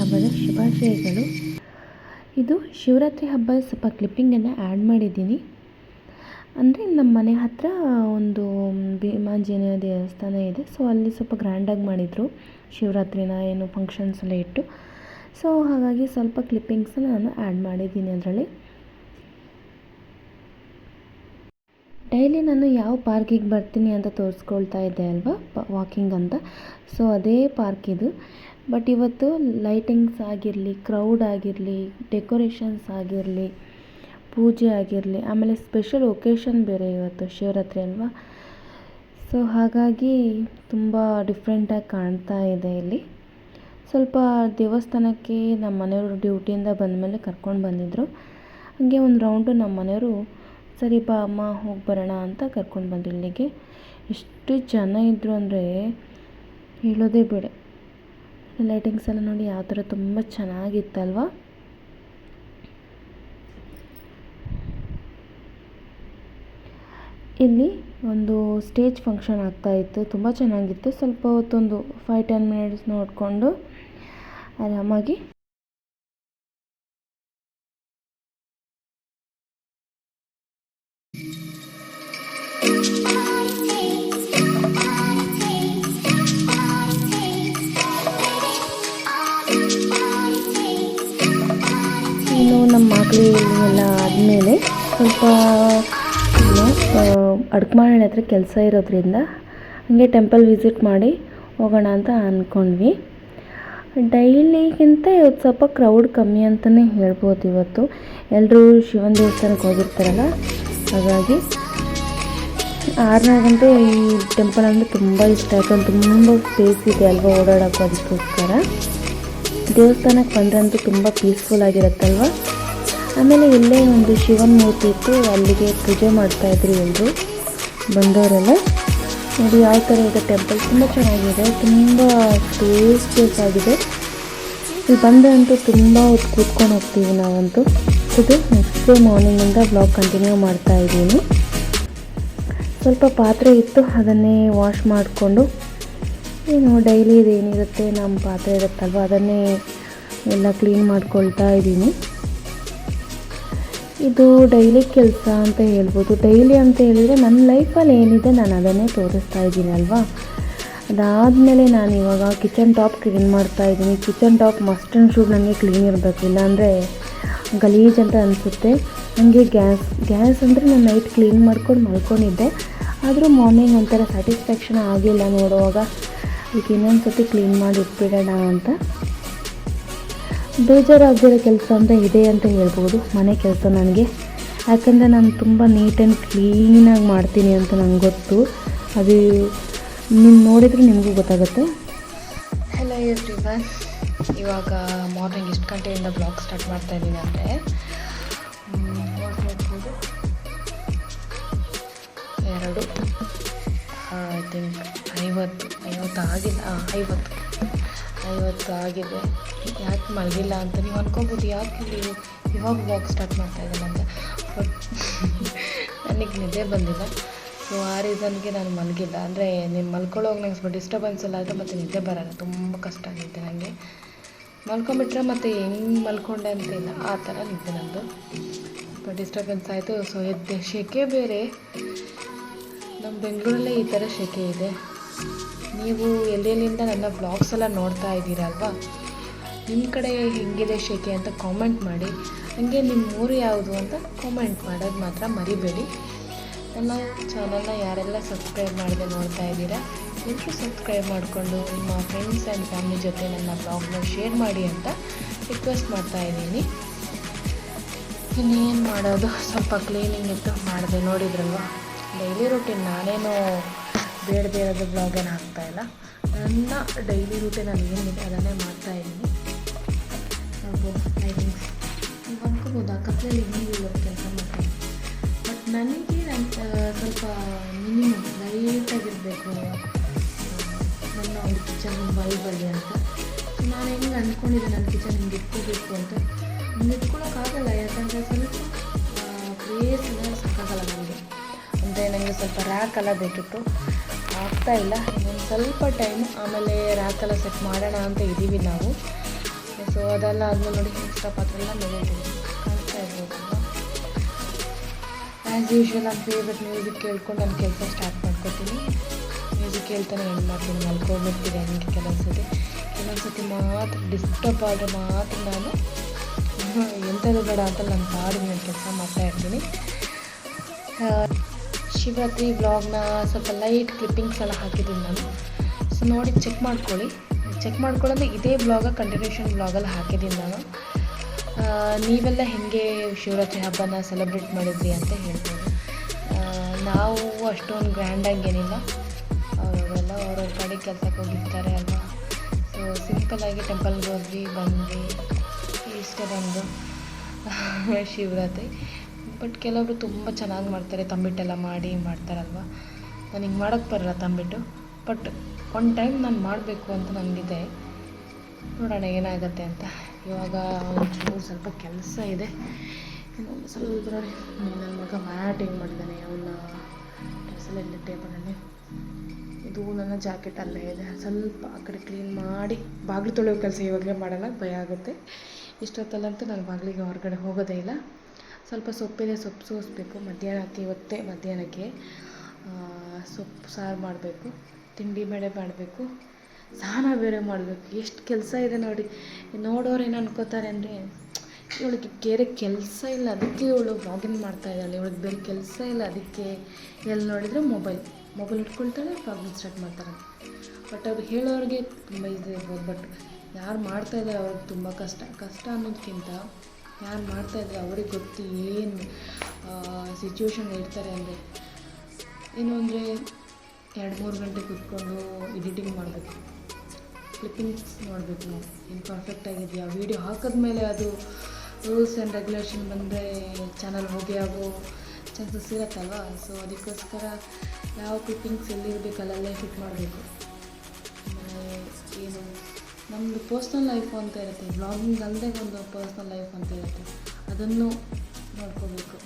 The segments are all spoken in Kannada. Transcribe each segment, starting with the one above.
ಹಬ್ಬದ ಶುಭಾಶಯಗಳು. ಇದು ಶಿವರಾತ್ರಿ ಹಬ್ಬ ಸ್ವಲ್ಪ ಕ್ಲಿಪ್ಪಿಂಗನ್ನು ಆ್ಯಡ್ ಮಾಡಿದ್ದೀನಿ. ಅಂದರೆ ನಮ್ಮ ಮನೆ ಹತ್ತಿರ ಒಂದು ಭೀಮಾಂಜನೇಯ ದೇವಸ್ಥಾನ ಇದೆ. ಸೊ ಅಲ್ಲಿ ಸ್ವಲ್ಪ ಗ್ರ್ಯಾಂಡಾಗಿ ಮಾಡಿದರು. ಶಿವರಾತ್ರಿನ ಏನು ಫಂಕ್ಷನ್ಸ್ ಎಲ್ಲ ಇಟ್ಟು. ಸೊ ಹಾಗಾಗಿ ಸ್ವಲ್ಪ ಕ್ಲಿಪ್ಪಿಂಗ್ಸನ್ನ ನಾನು ಆ್ಯಡ್ ಮಾಡಿದ್ದೀನಿ ಅದರಲ್ಲಿ. ಡೈಲಿ ನಾನು ಯಾವ ಪಾರ್ಕಿಗೆ ಬರ್ತೀನಿ ಅಂತ ತೋರಿಸ್ಕೊಳ್ತಾ ಇದ್ದೆ ಅಲ್ವಾ? ವಾಕಿಂಗ್ ಅಂತ. ಸೊ ಅದೇ ಪಾರ್ಕ್ ಇದು. ಬಟ್ ಇವತ್ತು ಲೈಟಿಂಗ್ಸ್ ಆಗಿರಲಿ ಕ್ರೌಡ್ ಆಗಿರಲಿ ಡೆಕೋರೇಷನ್ಸ್ ಆಗಿರಲಿ, ಪೂಜೆ ಆಗಿರಲಿ, ಆಮೇಲೆ ಸ್ಪೆಷಲ್ ಒಕೇಶನ್ ಬೇರೆ ಇವತ್ತು ಶಿವರಾತ್ರಿ ಅಲ್ವಾ? ಸೊ ಹಾಗಾಗಿ ತುಂಬ ಡಿಫ್ರೆಂಟಾಗಿ ಕಾಣ್ತಾ ಇದೆ ಇಲ್ಲಿ. ಸ್ವಲ್ಪ ದೇವಸ್ಥಾನಕ್ಕೆ ನಮ್ಮ ಮನೆಯವರು ಡ್ಯೂಟಿಯಿಂದ ಬಂದಮೇಲೆ ಕರ್ಕೊಂಡು ಬಂದಿದ್ದರು ಹಾಗೆ ಒಂದು ರೌಂಡು ನಮ್ಮ ಮನೆಯವರು, ಸರಿ ಬಾ ಅಮ್ಮ, ಹೋಗಿ ಬರೋಣ ಅಂತ ಕರ್ಕೊಂಡು ಬಂದ್ರು ಇಲ್ಲಿಗೆ. ಎಷ್ಟು ಜನ ಇದ್ದರು ಅಂದರೆ ಹೇಳೋದೇ ಬೇಡ. ಲೈಟಿಂಗ್ಸ್ ಎಲ್ಲ ನೋಡಿ ಯಾವ ಥರ ತುಂಬ ಚೆನ್ನಾಗಿತ್ತಲ್ವ? ಇಲ್ಲಿ ಒಂದು ಸ್ಟೇಜ್ ಫಂಕ್ಷನ್ ಆಗ್ತಾ ಇತ್ತು. ತುಂಬ ಚೆನ್ನಾಗಿತ್ತು. ಸ್ವಲ್ಪ ಹೊತ್ತೊಂದು ಫೈವ್ ಟೆನ್ ಮಿನಿಟ್ಸ್ ನೋಡಿಕೊಂಡು ಆರಾಮಾಗಿ ಇನ್ನು ನಮ್ಮ ಮಗಳು ಎಲ್ಲ ಆದಮೇಲೆ ಸ್ವಲ್ಪ ಅಡ್ಕಮಾಣಿ ಹತ್ರ ಕೆಲಸ ಇರೋದ್ರಿಂದ ಹಂಗೆ ಟೆಂಪಲ್ ವಿಸಿಟ್ ಮಾಡಿ ಹೋಗೋಣ ಅಂತ ಅಂದ್ಕೊಂಡ್ವಿ. ಡೈಲಿಗಿಂತ ಇವತ್ತು ಸ್ವಲ್ಪ ಕ್ರೌಡ್ ಕಮ್ಮಿ ಅಂತಲೇ ಹೇಳ್ಬೋದು ಇವತ್ತು. ಎಲ್ಲರೂ ಶಿವನ ದೇವಸ್ಥಾನಕ್ಕೆ ಹೋಗಿರ್ತಾರಲ್ಲ, ಹಾಗಾಗಿ ಆರನೇ ಗಂಟೆ ಈ ಟೆಂಪಲ್ ಅಂದರೆ ತುಂಬ ಇಷ್ಟ ಆಯಿತು ತುಂಬ ಸ್ಪೇಸ್ ಇದೆ ಅಲ್ವಾ ಓಡಾಡೋಕ್ಕೂ ಅದಕ್ಕೋಸ್ಕರ ದೇವಸ್ಥಾನಕ್ಕೆ ಬಂದ್ರಂತೂ ತುಂಬ ಪೀಸ್ಫುಲ್ ಆಗಿರುತ್ತಲ್ವ? ಆಮೇಲೆ ಇಲ್ಲೇ ಒಂದು ಶಿವನ ಮೂರ್ತಿ ಇತ್ತು, ಅಲ್ಲಿಗೆ ಪೂಜೆ ಮಾಡ್ತಾಯಿದ್ರು ಎಲ್ಲರೂ ಬಂದವರೆಲ್ಲ. ನೋಡಿ ಯಾವ ಥರ ಇದೆ ಟೆಂಪಲ್ ತುಂಬ ಚೆನ್ನಾಗಿದೆ, ತುಂಬ ಸ್ಪೇಸ್ ಆಗಿದೆ. ಇಲ್ಲಿ ಬಂದ್ರಂತೂ ತುಂಬ ಹೊತ್ತು ಕೂತ್ಕೊಂಡು ಹೋಗ್ತೀವಿ ನಾವಂತೂ. ಇದು ನೆಕ್ಸ್ಟ್ ಡೇ ಮಾರ್ನಿಂಗಿಂದ ಬ್ಲಾಗ್ ಕಂಟಿನ್ಯೂ ಮಾಡ್ತಾ ಇದ್ದೀನಿ. ಸ್ವಲ್ಪ ಪಾತ್ರೆ ಇತ್ತು, ಅದನ್ನೇ ವಾಶ್ ಮಾಡಿಕೊಂಡು ಏನು ಡೈಲಿ ಇದೇನಿರುತ್ತೆ ನಮ್ಮ ಪಾತ್ರೆ ಇರುತ್ತಲ್ವ, ಅದನ್ನೇ ಎಲ್ಲ ಕ್ಲೀನ್ ಮಾಡ್ಕೊಳ್ತಾ ಇದ್ದೀನಿ. ಇದು ಡೈಲಿ ಕೆಲಸ ಅಂತ ಹೇಳ್ಬೋದು. ಡೈಲಿ ಅಂತ ಹೇಳಿದರೆ ನನ್ನ ಲೈಫಲ್ಲಿ ಏನಿದೆ ನಾನು ಅದನ್ನೇ ತೋರಿಸ್ತಾ ಇದ್ದೀನಿ ಅಲ್ವಾ? ಅದಾದಮೇಲೆ ನಾನು ಇವಾಗ ಕಿಚನ್ ಟಾಪ್ ಕ್ಲೀನ್ ಮಾಡ್ತಾ ಇದ್ದೀನಿ. Kitchen top must and should ನನಗೆ ಕ್ಲೀನ್ ಇರಬೇಕು, ಇಲ್ಲಾಂದರೆ ಗಲೀಜ್ ಅಂತ ಅನಿಸುತ್ತೆ. ನನಗೆ ಗ್ಯಾಸ್ ಗ್ಯಾಸ್ ಅಂದರೆ ನಾನು ನೈಟ್ ಕ್ಲೀನ್ ಮಾಡ್ಕೊಂಡು ಮಲ್ಕೊಂಡಿದ್ದೆ. ಆದರೂ ಮಾರ್ನಿಂಗ್ ಒಂಥರ ಸ್ಯಾಟಿಸ್ಫ್ಯಾಕ್ಷನ್ ಆಗಿಲ್ಲ ನೋಡುವಾಗ. ಈಗ ಇನ್ನೊಂದು ಸತಿ ಕ್ಲೀನ್ ಮಾಡಿ ಇಟ್ಬಿಡೋಣ ಅಂತ. ಬೇಜಾರಾಗದಿರೋ ಕೆಲಸ ಅಂತ ಇದೆ ಅಂತ ಹೇಳ್ಬೋದು. ಮನೆ ಕೆಲಸ ನನಗೆ. ಯಾಕಂದರೆ ನಾನು ತುಂಬ ನೀಟ್ ಆ್ಯಂಡ್ ಕ್ಲೀನಾಗಿ ಮಾಡ್ತೀನಿ ಅಂತ ನಂಗೆ ಗೊತ್ತು. ಅದು ನೀವು ನೋಡಿದರೆ ನಿಮಗೂ ಗೊತ್ತಾಗುತ್ತೆ. ಹಲೋ ಎವ್ರಿವನ್ ಇವಾಗ ಮಾರ್ನಿಂಗ್ ಎಷ್ಟು ಗಂಟೆಯಿಂದ ಬ್ಲಾಗ್ ಸ್ಟಾರ್ಟ್ ಮಾಡ್ತಾ ಇದ್ದೀನಿ ಅಂದರೆ ಎರಡು. ಐವತ್ತು ಐವತ್ತು ಆಗಿಲ್ಲ. ಐವತ್ತು. ಐವತ್ತು ಆಗಿದೆ. ಯಾಕೆ ಮಲಗಿಲ್ಲ ಅಂತ ನೀವು ಅನ್ಕೋಬೋದು, ಯಾಕೆ ನೀವು ಇವಾಗ ವಾಕ್ ಸ್ಟಾರ್ಟ್ ಮಾಡ್ತಾ ಇದ್ದೀನಿ ಅಂತ. ಬಟ್ ನನಗೆ ನಿದ್ದೆ ಬಂದಿಲ್ಲ. ಸೊ ಆ ರೀಸನ್ಗೆ ನಾನು ಮಲಗಿಲ್ಲ. ಅಂದರೆ ನೀವು ಮಲ್ಕೊಳ್ಳೋವಾಗ ನಂಗೆ ಸ್ವಲ್ಪ ಡಿಸ್ಟರ್ಬೆನ್ಸ್ ಎಲ್ಲ ಆದರೆ ಮತ್ತು ನಿದ್ದೆ ಬರೋಲ್ಲ. ತುಂಬ ಕಷ್ಟ ಆಗುತ್ತೆ ನನಗೆ ಮಲ್ಕೊಂಬಿಟ್ರೆ ಮತ್ತು ಹೆಂಗೆ ಮಲ್ಕೊಂಡೆ ಅಂತ ಇಲ್ಲ. ಆ ಥರ ನಿದ್ದೆ ನಂದು. ಸ್ವಲ್ಪ ಡಿಸ್ಟರ್ಬೆನ್ಸ್ ಆಯಿತು. ಸೊ ಎದ್ದೆ. ಶೆಕೆ ಬೇರೆ. ನಮ್ಮ ಬೆಂಗಳೂರಲ್ಲೇ ಈ ಥರ ಶೆಕೆ ಇದೆ. ನೀವು ಎಲ್ಲೆಲ್ಲಿಂದ ನನ್ನ ಬ್ಲಾಗ್ಸ್ ಎಲ್ಲ ನೋಡ್ತಾ ಇದ್ದೀರಲ್ವಾ ನಿಮ್ಮ ಕಡೆ ಹೆಂಗಿದೆ ಶೆಕೆ ಅಂತ ಕಾಮೆಂಟ್ ಮಾಡಿ. ಹಂಗೆ ನಿಮ್ಮ ಊರು ಯಾವುದು ಅಂತ ಕಾಮೆಂಟ್ ಮಾಡೋದು ಮಾತ್ರ ಮರಿಬೇಡಿ. ನನ್ನ ಚಾನಲ್ನ ಯಾರೆಲ್ಲ ಸಬ್ಸ್ಕ್ರೈಬ್ ಮಾಡಿದೆ ನೋಡ್ತಾ ಇದ್ದೀರಾ ಎಲ್ಲರೂ ಸಬ್ಸ್ಕ್ರೈಬ್ ಮಾಡಿಕೊಂಡು ನಿಮ್ಮ ಫ್ರೆಂಡ್ಸ್ ಆ್ಯಂಡ್ ಫ್ಯಾಮಿಲಿ ಜೊತೆ ನನ್ನ ಬ್ಲಾಗ್ನ ಶೇರ್ ಮಾಡಿ ಅಂತ ರಿಕ್ವೆಸ್ಟ್ ಮಾಡ್ತಾ ಇದ್ದೀನಿ. ಇನ್ನೇನು ಮಾಡೋದು? ಸ್ವಲ್ಪ ಕ್ಲೀನಿಂಗ್ ಇತ್ತು, ಮಾಡಿದೆ ನೋಡಿದ್ರಲ್ವ? ಡೈಲಿ ರೂಟೀನ್ ನಾನೇನು ಬೇಡದೇ ಇರೋದು ಬ್ಲಾಗ್ ಏನು ಇಲ್ಲ. ನನ್ನ ಡೈಲಿ ರೂಟೀನ್ ನಾನು ಏನಿದೆ ಅದನ್ನೇ ಮಾಡ್ತಾ ಇದ್ದೀನಿ. ಐ ಲೈಟಿಂಗ್ಸ್ ನೀವು ಅನ್ಕೋಬೋದು ಆ ಇವತ್ತು ಕೆಲಸ ಮಾಡ್ತೀನಿ ಬಟ್ ನನಗೆ ನನ್ನ ಸ್ವಲ್ಪ ಮಿನಿಮಮ್ ಲೈಟಾಗಿರಬೇಕು ನನ್ನ ಒಂದು ಕಿಚನ್ ಬೈಬಲ್ಲಿ ಅಂತ. ನಾನು ಹೆಂಗೆ ಅಂದ್ಕೊಂಡಿದ್ದೆ ನನ್ನ ಕಿಚನ್ ಹಿಂಗೆ ಇಟ್ಕೋಬೇಕು ಅಂತ. ಹಿಂಗೆ ಇಟ್ಕೊಳ್ಳೋಕ್ಕಾಗಲ್ಲ ಯಾಕಂದರೆ ಸ್ವಲ್ಪ ಪ್ಲೇಸ್ ಎಲ್ಲ ಸಾಕಾಗಲ್ಲ ನನಗೆ. ಅಂದರೆ ನನಗೆ ಸ್ವಲ್ಪ ರ್ಯಾಕ್ ಎಲ್ಲ ಬೇಕಿತ್ತು. ಆಗ್ತಾ ಇಲ್ಲ. ಇನ್ನೊಂದು ಸ್ವಲ್ಪ ಟೈಮ್ ಆಮೇಲೆ ರ್ಯಾಕೆಲ್ಲ ಸೆಟ್ ಮಾಡೋಣ ಅಂತ ಇದ್ದೀವಿ ನಾವು. ಸೊ ಅದೆಲ್ಲ ಆದಮೇಲೆ ನೋಡಿ ಎಕ್ಸ್ಟ್ರಾ ಪಾತ್ರೆ ಎಲ್ಲ ಮೇಲೆ ಕಾಣಿಸ್ತಾ ಇರ್ಬೋದಲ್ವಾ? ಆ್ಯಸ್ ಯೂಶ್ವಲ್ ನನ್ನ ಫೇವ್ರೆಟ್ ಮ್ಯೂಸಿಕ್ ಕೇಳ್ಕೊಂಡು ನಾನು ಕೆಲಸ ಸ್ಟಾರ್ಟ್ ಮಾಡ್ಕೊತೀನಿ. ಮ್ಯೂಸಿಕ್ ಕೇಳ್ತಾನೆ ಏನು ಮಾಡ್ತೀನಿ ಮಲ್ಕೊಂಡ್ಬಿಡ್ತೀನಿ ಹಂಗೆ ಕೆಲವೊಂದು ಕೆಲವೊಂದ್ಸತಿ ಕೆಲವೊಂದು ಸತಿ ಮಾತ್ರ ಡಿಸ್ಟರ್ಬ್ ಆದರೆ ಮಾತ್ರ ನಾನು ಎಂಥದ್ದು ಬೇಡ ಅಂತ ನಾನು ಪಾಡಿಗೆ ನಾನು ಕೆಲಸ ಮಾಡ್ತಾ ಇರ್ತೀನಿ. ಆ, ಶಿವರಾತ್ರಿ ಬ್ಲಾಗ್ನ ಸ್ವಲ್ಪ ಲೈಟ್ ಕ್ಲಿಪ್ಪಿಂಗ್ಸ್ ಎಲ್ಲ ಹಾಕಿದ್ದೀನಿ ನಾನು. ಸೊ ನೋಡಿ ಚೆಕ್ ಮಾಡ್ಕೊಳ್ಳಿ. ಚೆಕ್ ಮಾಡ್ಕೊಳ್ಳೋದು ಇದೇ ಬ್ಲಾಗ ಕಂಟಿನ್ಯೂಷನ್ ಬ್ಲಾಗಲ್ಲಿ ಹಾಕಿದ್ದೀನಿ ನಾನು. ನೀವೆಲ್ಲ ಹೇಗೆ ಶಿವರಾತ್ರಿ ಹಬ್ಬನ ಸೆಲೆಬ್ರೇಟ್ ಮಾಡಿದ್ರಿ ಅಂತ ಹೇಳ್ಬೋದು ನಾವು ಅಷ್ಟೊಂದು ಗ್ರ್ಯಾಂಡಾಗಿ ಏನಿಲ್ಲ. ಅವರೆಲ್ಲ ಅವ್ರವ್ರ ಕಡೆ ಕೆಲಸಕ್ಕೆ ಹೋಗಿರ್ತಾರೆ ಅಲ್ವಾ? ಸೊ ಸಿಂಪಲ್ಲಾಗಿ ಟೆಂಪಲ್ಗೆ ಹೋದ್ವಿ, ಬಂದ್ವಿ, ಇಷ್ಟೇ ಬಂದು. ಶಿವರಾತ್ರಿ. ಬಟ್ ಕೆಲವರು ತುಂಬ ಚೆನ್ನಾಗಿ ಮಾಡ್ತಾರೆ, ತಂಬಿಟ್ಟೆಲ್ಲ ಮಾಡಿ ಮಾಡ್ತಾರಲ್ವ? ಹಿಂಗೆ ಮಾಡೋಕ್ಕೆ ಬರಲ್ಲ ತಂಬಿಟ್ಟು. ಬಟ್ ಒನ್ ಟೈಮ್ ನಾನು ಮಾಡಬೇಕು ಅಂತ ನನಗಿದೆ ನೋಡೋಣ ಏನಾಗುತ್ತೆ ಅಂತ. ಇವಾಗ ಒಂಚೂರು ಸ್ವಲ್ಪ ಕೆಲಸ ಇದೆ. ಸ್ವಲ್ಪ ನೋಡಿ ನನ್ನ ಮಗ ಮ್ಯಾಟ್ ಏನು ಮಾಡಿದ್ದಾನೆ ಅವನ ಡ್ರೆಸ್ಸಲ್ಲಿ ಟೇಬಲಲ್ಲಿ ಇದು ನನ್ನ ಜಾಕೆಟ್ ಅಲ್ಲೇ ಇದೆ. ಸ್ವಲ್ಪ ಆ ಕಡೆ ಕ್ಲೀನ್ ಮಾಡಿ, ಬಾಗಿಲು ತೊಳೆಯೋ ಕೆಲಸ ಇವಾಗಲೇ ಮಾಡಲ್ಲ, ಭಯ ಆಗುತ್ತೆ. ಇಷ್ಟೊತ್ತಲ್ಲಂತೂ ನಾನು ಬಾಗಿಲಿಗೆ ಹೊರಗಡೆ ಹೋಗೋದೇ ಇಲ್ಲ. ಸ್ವಲ್ಪ ಸೊಪ್ಪಿದೆ, ಸೊಪ್ಪು ಸೋಸಬೇಕು. ಮಧ್ಯಾಹ್ನ ಹೊತ್ತು ಹೊತ್ತೇ ಮಧ್ಯಾಹ್ನಕ್ಕೆ ಸೊಪ್ಪು ಸಾರು ಮಾಡಬೇಕು, ತಿಂಡಿ ಬೇಳೆ ಮಾಡಬೇಕು ಸ್ನಾನ ಬೇರೆ ಮಾಡಬೇಕು. ಎಷ್ಟು ಕೆಲಸ ಇದೆ ನೋಡಿ. ನೋಡೋರು ಏನು ಅನ್ಕೋತಾರೆ ಅಂದರೆ, ಇವಳಿಗೆ ಬೇರೆ ಕೆಲಸ ಇಲ್ಲ. ಅದಕ್ಕೆ ಇವಳು ವ್ಲಾಗಿಂಗ್ ಮಾಡ್ತಾ ಇದ್ದಾಳೆ. ಇವಳಿಗೆ ಬೇರೆ ಕೆಲಸ ಇಲ್ಲ. ಅದಕ್ಕೆ ಎಲ್ಲಿ ನೋಡಿದರೆ ಮೊಬೈಲ್. ಮೊಬೈಲ್ ಇಟ್ಕೊಳ್ತಾಳೆ ವ್ಲಾಗಿಂಗ್ ಸ್ಟಾರ್ಟ್ ಮಾಡ್ತಾರೆ ಬಟ್ ಅವ್ರು ಹೇಳೋರಿಗೆ ತುಂಬ ಇದು ಇರ್ಬೋದು ಬಟ್ ಯಾರು ಮಾಡ್ತಾ ಇದ್ದಾರೆ ಅವ್ರಿಗೆ ತುಂಬ ಕಷ್ಟ. ಕಷ್ಟ ಅನ್ನೋದಕ್ಕಿಂತ ಯಾರು ಮಾಡ್ತಾ ಇದ್ದಾರೆ ಅವ್ರಿಗೆ ಗೊತ್ತು ಏನು ಸಿಚುವೇಶನ್ ಇರ್ತಾರೆ ಅಂದರೆ. ಏನು ಅಂದರೆ ಎರಡು ಮೂರು ಗಂಟೆ ಕೂತ್ಕೊಂಡು ಎಡಿಟಿಂಗ್ ಮಾಡಬೇಕು. ಕ್ಲಿಪ್ಪಿಂಗ್ಸ್ ನೋಡಬೇಕು ನಾವು. ಏನು ಪರ್ಫೆಕ್ಟ್ ಆಗಿದೆಯಾ? ವೀಡಿಯೋ ಹಾಕಿದ್ಮೇಲೆ ಅದು ರೂಲ್ಸ್ ಆ್ಯಂಡ್ ರೆಗ್ಯುಲೇಷನ್ ಬಂದರೆ ಚಾನಲ್ ಹೋಗಿ ಆಗೋ ಚಾನ್ಸಸ್ ಇರತ್ತಲ್ವ? ಸೊ ಅದಕ್ಕೋಸ್ಕರ ಯಾವ ಕ್ಲಿಪ್ಪಿಂಗ್ಸ್ ಎಲ್ಲಿರಬೇಕು ಅಲ್ಲಲ್ಲೇ ಫಿಟ್ ಮಾಡಬೇಕು. ಏನು ನಮ್ಮದು ಪರ್ಸ್ನಲ್ ಲೈಫು ಅಂತ ಇರುತ್ತೆ. ಬ್ಲಾಗಿಂಗ್ ಅಲ್ಲದೆ ಒಂದು ಪರ್ಸ್ನಲ್ ಲೈಫ್ ಅಂತ ಇರುತ್ತೆ. ಅದನ್ನು ನೋಡ್ಕೋಬೇಕು.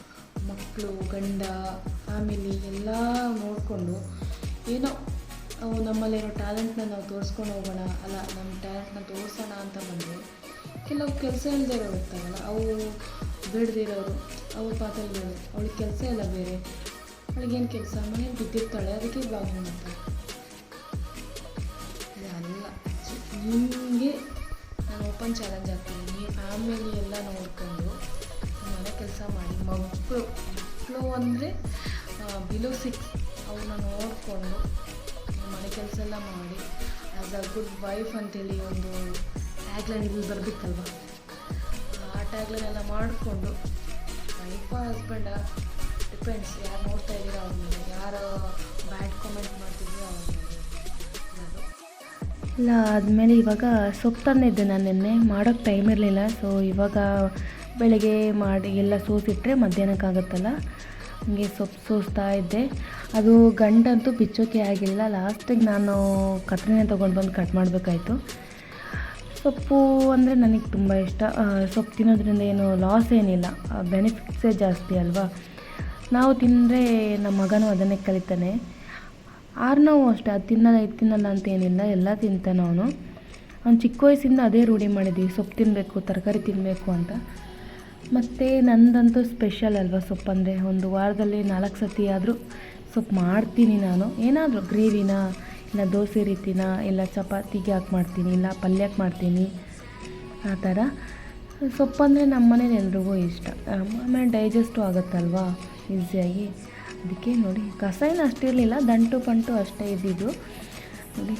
ಮಕ್ಕಳು ಗಂಡ ಫ್ಯಾಮಿಲಿ ಎಲ್ಲ ನೋಡಿಕೊಂಡು ಏನೋ ನಮ್ಮಲ್ಲಿರೋ ಟ್ಯಾಲೆಂಟ್ನ ನಾವು ತೋರಿಸ್ಕೊಂಡು ಹೋಗೋಣ, ಅಲ್ಲ ನಮ್ಮ ಟ್ಯಾಲೆಂಟ್ನ ತೋರಿಸೋಣ ಅಂತ ಬಂದರೆ ಕೆಲವು ಕೆಲಸ ಇಲ್ಲದೆ ಇರ್ತಾವಲ್ಲ ಅವು ಬೇಡದಿರೋರು ಅವ್ರ ಪಾತ್ರ ಅವಳಿಗೆ ಕೆಲಸ ಇಲ್ಲ ಬೇರೆ. ಅವಳಿಗೇನು ಕೆಲಸ? ಮನೇಲಿ ಬಿದ್ದಿರ್ತಾಳೆ, ಅದಕ್ಕೆ ಬ್ಲಾಗಿಂಗ್ ಮಾಡ್ತಾಳೆ. ನಿಮಗೆ ನಾನು ಓಪನ್ ಚಾಲೆಂಜ್ ಹಾಕ್ತೀನಿ. ಆಮೇಲೆ ಎಲ್ಲ ನೋಡ್ಕೊಂಡು ಮನೆ ಕೆಲಸ ಮಾಡಿ. ಮಕ್ಕಳು ಮಕ್ಕಳು ಅಂದರೆ ಬಿಲೋ ಸಿಕ್ಸ್ ಅವನ್ನ ನೋಡಿಕೊಂಡು ಮನೆ ಕೆಲಸ ಎಲ್ಲ ಮಾಡಿ. ಆ್ಯಸ್ ಅ ಗುಡ್ ವೈಫ್ ಅಂತೇಳಿ ಒಂದು ಟ್ಯಾಗ್ಲೈನ್ ಇಲ್ಲಿ ಬರಬೇಕಲ್ವ? ಆ ಟ್ಯಾಗ್ಲೈನ್ ಎಲ್ಲ ಮಾಡಿಕೊಂಡು ವೈಫ ಹಸ್ಬೆಂಡ ಡಿಪೆಂಡ್ಸ್ ಯಾರು ನೋಡ್ತಾ ಇದ್ದೀರಾ ಅವ್ರ ಮೇಲೆ. ಯಾರು ಬ್ಯಾಡ್ ಕಾಮೆಂಟ್ ಮಾಡ್ತಿದ್ರು ಅವ್ರ ಮೇಲೆ. ಇಲ್ಲ, ಆದಮೇಲೆ ಇವಾಗ ಸೊಪ್ಪು ತಂದಿದ್ದೆ ನಾನು ನಿನ್ನೆ ಮಾಡೋಕ್ಕೆ ಟೈಮ್ ಇರಲಿಲ್ಲ. ಸೊ ಇವಾಗ ಬೆಳಗ್ಗೆ ಮಾಡಿ, ಎಲ್ಲ ಸೋಸಿಟ್ರೆ ಮಧ್ಯಾಹ್ನಕ್ಕಾಗುತ್ತಲ್ಲ? ಹಂಗೆ ಸೊಪ್ಪು ಸೋಸ್ತಾ ಇದ್ದೆ. ಅದು ಗಂಟಂತೂ ಬಿಚ್ಚೋಕೆ ಆಗಿಲ್ಲ. ಲಾಸ್ಟಿಗೆ ನಾನು ಕತ್ರಿನ ತೊಗೊಂಡು ಬಂದು ಕಟ್ ಮಾಡಬೇಕಾಯ್ತು. ಸೊಪ್ಪು ಅಂದರೆ ನನಗೆ ತುಂಬ ಇಷ್ಟ. ಸೊಪ್ಪು ತಿನ್ನೋದ್ರಿಂದ ಏನು ಲಾಸ್ ಏನಿಲ್ಲ. ಬೆನಿಫಿಟ್ಸೇ ಜಾಸ್ತಿ ಅಲ್ವಾ? ನಾವು ತಿಂದರೆ ನಮ್ಮ ಮಗನೂ ಅದನ್ನೇ ಕಲಿತಾನೆ. ಆರ್ನವು ಅಷ್ಟೇ, ಅದು ತಿನ್ನಲ್ಲ, ಇದು ತಿನ್ನಲ್ಲ ಅಂತ ಏನಿಲ್ಲ, ಎಲ್ಲ ತಿಂತಾನೆ ಅವನು. ಅವ್ನು ಚಿಕ್ಕ ವಯಸ್ಸಿಂದ ಅದೇ ರೂಢಿ ಮಾಡಿದ್ವಿ, ಸೊಪ್ಪು ತಿನ್ನಬೇಕು ತರಕಾರಿ ತಿನ್ನಬೇಕು ಅಂತ. ಮತ್ತು ನಂದಂತೂ ಸ್ಪೆಷಲ್ ಅಲ್ವಾ ಸೊಪ್ಪು ಅಂದರೆ, ಒಂದು ವಾರದಲ್ಲಿ ನಾಲ್ಕು ಸತಿ ಆದರೂ ಸೊಪ್ಪು ಮಾಡ್ತೀನಿ ನಾನು. ಏನಾದರೂ ಗ್ರೇವಿನ, ಇಲ್ಲ ದೋಸೆ ರೀತಿನ, ಇಲ್ಲ ಚಪಾತಿಗೆ ಹಾಕಿ ಮಾಡ್ತೀನಿ, ಇಲ್ಲ ಪಲ್ಯಕ್ಕೆ ಮಾಡ್ತೀನಿ, ಆ ಥರ. ಸೊಪ್ಪು ಅಂದರೆ ನಮ್ಮ ಮನೇಲಿ ಎಲ್ರಿಗೂ ಇಷ್ಟ. ಆಮೇಲೆ ಡೈಜೆಸ್ಟು ಆಗುತ್ತಲ್ವಾ ಈಸಿಯಾಗಿ ಅದಕ್ಕೆ ನೋಡಿ ಕಸ ಏನು ಅಷ್ಟಿರಲಿಲ್ಲ ದಂಟು ಪಂಟು ಅಷ್ಟೇ ಇದ್ದಿದ್ದು. ನೋಡಿ,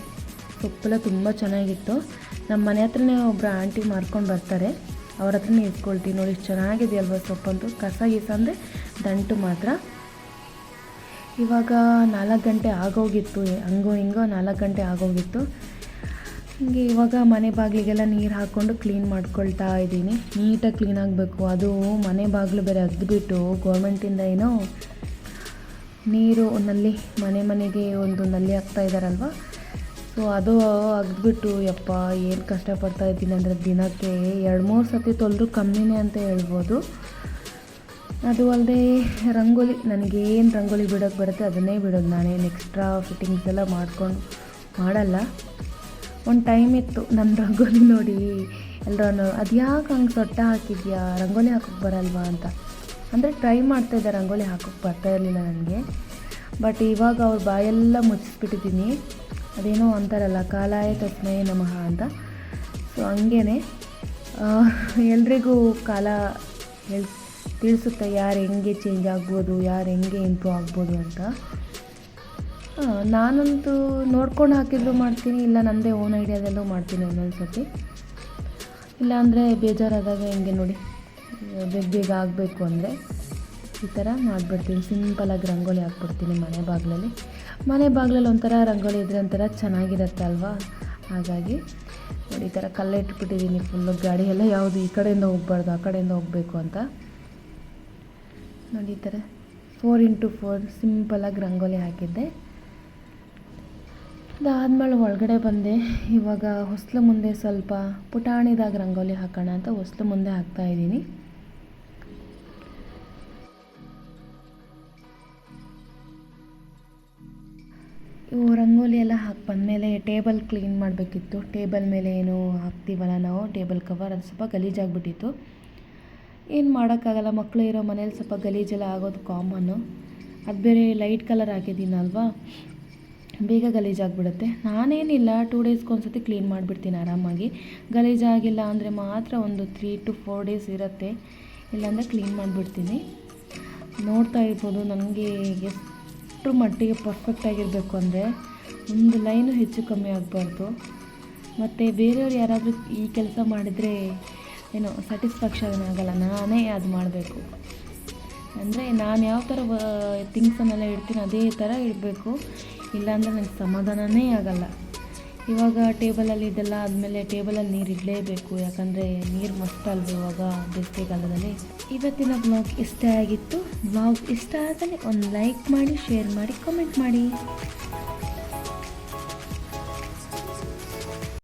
ಸೊಪ್ಪೆಲ್ಲ ತುಂಬ ಚೆನ್ನಾಗಿತ್ತು. ನಮ್ಮ ಮನೆ ಹತ್ರನೇ ಒಬ್ಬರು ಆಂಟಿ ಮಾರ್ಕೊಂಡು ಬರ್ತಾರೆ. ಅವ್ರ ಹತ್ರನೇ ಇಸ್ಕೊಳ್ತೀವಿ ನೋಡಿ ಎಷ್ಟು ಚೆನ್ನಾಗಿದೆಯಲ್ವ ಸೊಪ್ಪಂತೂ? ಕಸ ಗೀಸ ಅಂದರೆ ದಂಟು ಮಾತ್ರ. ಇವಾಗ ನಾಲ್ಕು ಗಂಟೆ ಆಗೋಗಿತ್ತು, ಹಂಗೋ ಹಿಂಗೋ ನಾಲ್ಕು ಗಂಟೆ ಆಗೋಗಿತ್ತು. ಹೀಗೆ ಇವಾಗ ಮನೆ ಬಾಗಿಲಿಗೆಲ್ಲ ನೀರು ಹಾಕ್ಕೊಂಡು ಕ್ಲೀನ್ ಮಾಡ್ಕೊಳ್ತಾ ಇದ್ದೀನಿ. ನೀಟಾಗಿ ಕ್ಲೀನ್ ಆಗಬೇಕು. ಅದು ಮನೆ ಬಾಗಿಲು ಬೇರೆ ಅಗ್ದುಬಿಟ್ಟು ಗೌರ್ಮೆಂಟಿಂದ ಏನೋ ನೀರು ನಲ್ಲಿ ಮನೆ ಮನೆಗೆ ಒಂದು ನಲ್ಲಿ ಹಾಕ್ತಾ ಇದ್ದಾರಲ್ವ ಸೊ ಅದು ಅಗ್ದುಬಿಟ್ಟು ಯಪ್ಪ, ಏನು ಕಷ್ಟಪಡ್ತಾ ಇದ್ದೀನಿ ಅಂದರೆ ದಿನಕ್ಕೆ ಎರಡು ಮೂರು ಸತಿ ತೊಳೆದ್ರೂ ಕಮ್ಮಿನೇ ಅಂತ ಹೇಳ್ಬೋದು. ಅದು ಅಲ್ಲದೆ ರಂಗೋಲಿ, ನನಗೇನು ರಂಗೋಲಿ ಬಿಡೋಕ್ಕೆ ಬರುತ್ತೆ ಅದನ್ನೇ ಬಿಡೋದು ನಾನೇನು ಎಕ್ಸ್ಟ್ರಾ ಫಿಟ್ಟಿಂಗ್ಸ್ ಎಲ್ಲ ಮಾಡ್ಕೊಂಡು, ಮಾಡಲ್ಲ. ಒಂದು ಟೈಮ್ ಇತ್ತು ನನ್ನ ರಂಗೋಲಿ ನೋಡಿ. ಎಲ್ಲರೂ ಅದು ಯಾಕೆ ಹಂಗೆ ಸೊಟ್ಟ ಹಾಕಿದ್ಯಾ? ರಂಗೋಲಿ ಹಾಕೋಕ್ಕೆ ಬರಲ್ವಾ ಅಂತ. ಅಂದರೆ ಟ್ರೈ ಮಾಡ್ತಾಯಿದ್ದೆ ರಂಗೋಲಿ ಹಾಕೋಕ್ಕೆ ಬರ್ತಾ ಇರಲಿಲ್ಲ ನನಗೆ. ಬಟ್ ಇವಾಗ ಅವ್ರ ಬಾಯೆಲ್ಲ ಮುಚ್ಚಿಸ್ಬಿಟ್ಟಿದ್ದೀನಿ. ಅದೇನೋ ಅಂತಾರಲ್ಲ ಕಾಲಾಯ ತಸ್ಮಯ ನಮಃ ಅಂತ. ಸೊ ಹಂಗೇ ಎಲ್ರಿಗೂ ಕಾಲ ಹೇಳ್, ತಿಳಿಸುತ್ತೆ ಯಾರು ಹೆಂಗೆ ಚೇಂಜ್ ಆಗ್ಬೋದು, ಯಾರು ಹೆಂಗೆ ಇಂಪ್ರೂವ್ ಆಗ್ಬೋದು ಅಂತ. ನಾನಂತೂ ನೋಡ್ಕೊಂಡು ಹಾಕಿದ್ರು ಮಾಡ್ತೀನಿ, ಇಲ್ಲ ನನ್ನದೇ ಓನ್ ಐಡಿಯಾದಲ್ಲೂ ಮಾಡ್ತೀನಿ ಒಂದೊಂದು ಸತಿ ಇಲ್ಲಾಂದರೆ ಬೇಜಾರಾದಾಗ ಹೆಂಗೆ ನೋಡಿ. ಬೇಗ ಬೇಗ ಆಗಬೇಕು ಅಂದರೆ ಈ ಥರ ಮಾಡಿಬಿಡ್ತೀನಿ. ಸಿಂಪಲಾಗಿ ರಂಗೋಲಿ ಹಾಕ್ಬಿಡ್ತೀನಿ ಮನೆ ಬಾಗಿಲಲ್ಲಿ. ಮನೆ ಬಾಗಿಲಲ್ಲಿ ಒಂಥರ ರಂಗೋಲಿ ಇದ್ರೆ ಒಂಥರ ಚೆನ್ನಾಗಿರುತ್ತೆ ಅಲ್ವಾ? ಹಾಗಾಗಿ ನೋಡಿ ಈ ಥರ ಕಲ್ಲೆ ಇಟ್ಬಿಟ್ಟಿದ್ದೀನಿ ಫುಲ್ಲು ಗಾಡಿ ಎಲ್ಲ ಯಾವುದು ಈ ಕಡೆಯಿಂದ ಹೋಗ್ಬಾರ್ದು, ಆ ಕಡೆಯಿಂದ ಹೋಗಬೇಕು ಅಂತ. ನೋಡಿ ಈ ಥರ ಫೋರ್ ಇಂಟು ಫೋರ್ ಸಿಂಪಲಾಗಿ ರಂಗೋಲಿ ಹಾಕಿದ್ದೆ. ಅದಾದಮೇಲೆ ಒಳಗಡೆ ಬಂದೆ. ಇವಾಗ ಹೊಸ್ಲು ಮುಂದೆ ಸ್ವಲ್ಪ ಪುಟಾಣಿದಾಗ ರಂಗೋಲಿ ಹಾಕೋಣ ಅಂತ ಹೊಸ್ಲು ಮುಂದೆ ಹಾಕ್ತಾ ಇದ್ದೀನಿ. ಇವು ರಂಗೋಲಿ ಎಲ್ಲ ಹಾಕಿ ಬಂದಮೇಲೆ ಟೇಬಲ್ ಕ್ಲೀನ್ ಮಾಡಬೇಕಿತ್ತು. ಟೇಬಲ್ ಮೇಲೆ ಏನು ಹಾಕ್ತೀವಲ್ಲ ನಾವು, ಟೇಬಲ್ ಕವರ್ ಅದು ಸ್ವಲ್ಪ ಗಲೀಜಾಗ್ಬಿಟ್ಟಿತ್ತು. ಏನು ಮಾಡೋಕ್ಕಾಗಲ್ಲ ಮಕ್ಕಳು ಇರೋ ಮನೇಲಿ ಸ್ವಲ್ಪ ಗಲೀಜೆಲ್ಲ ಆಗೋದು ಕಾಮನ್ನು. ಅದು ಬೇರೆ ಲೈಟ್ ಕಲರ್ ಹಾಕಿದ್ದೀನಲ್ವಾ? ಬೇಗ ಗಲೀಜಾಗ್ಬಿಡುತ್ತೆ ನಾನೇನಿಲ್ಲ ಟೂ ಡೇಸ್ಗೆ ಒಂದ್ಸತಿ ಕ್ಲೀನ್ ಮಾಡಿಬಿಡ್ತೀನಿ ಆರಾಮಾಗಿ. ಗಲೀಜಾಗಿಲ್ಲ ಅಂದರೆ ಮಾತ್ರ ಒಂದು ತ್ರೀ ಟು ಫೋರ್ ಡೇಸ್ ಇರುತ್ತೆ. ಇಲ್ಲಾಂದರೆ ಕ್ಲೀನ್ ಮಾಡಿಬಿಡ್ತೀನಿ. ನೋಡ್ತಾ ಇರ್ಬೋದು, ನನಗೆ ಎಷ್ಟು ಮಟ್ಟಿಗೆ ಪರ್ಫೆಕ್ಟಾಗಿರಬೇಕು ಅಂದರೆ ಒಂದು ಲೈನು ಹೆಚ್ಚು ಕಮ್ಮಿ ಆಗಬಾರ್ದು. ಮತ್ತು ಬೇರೆಯವ್ರು ಯಾರಾದರೂ ಈ ಕೆಲಸ ಮಾಡಿದರೆ ಏನು ಸ್ಯಾಟಿಸ್ಫ್ಯಾಕ್ಷನ್ ಆಗಲ್ಲ, ನಾನೇ ಅದು ಮಾಡಬೇಕು. ಅಂದರೆ ನಾನು ಯಾವ ಥರ ಥಿಂಗ್ಸನ್ನೆಲ್ಲ ಇಡ್ತೀನಿ ಅದೇ ಥರ ಇಡಬೇಕು ಇಲ್ಲಾಂದರೆ ನನಗೆ ಸಮಾಧಾನವೇ ಆಗಲ್ಲ. ಇವಾಗ ಟೇಬಲಲ್ಲಿ ಇದೆಲ್ಲ ಆದಮೇಲೆ ಟೇಬಲಲ್ಲಿ ನೀರು ಇಡಲೇಬೇಕು, ಯಾಕಂದರೆ ನೀರು ಮಸ್ತ್ ಅಲ್ವ ಇವಾಗ ಬೇಸಿಗೆಗಾಲದಲ್ಲಿ ಇವತ್ತಿನ ಬ್ಲಾಗ್ ಇಷ್ಟ ಆಗಿತ್ತು. ಬ್ಲಾಗ್ ಇಷ್ಟ ಆದರೆ ಒಂದು ಲೈಕ್ ಮಾಡಿ ಶೇರ್ ಮಾಡಿ ಕಮೆಂಟ್ ಮಾಡಿ.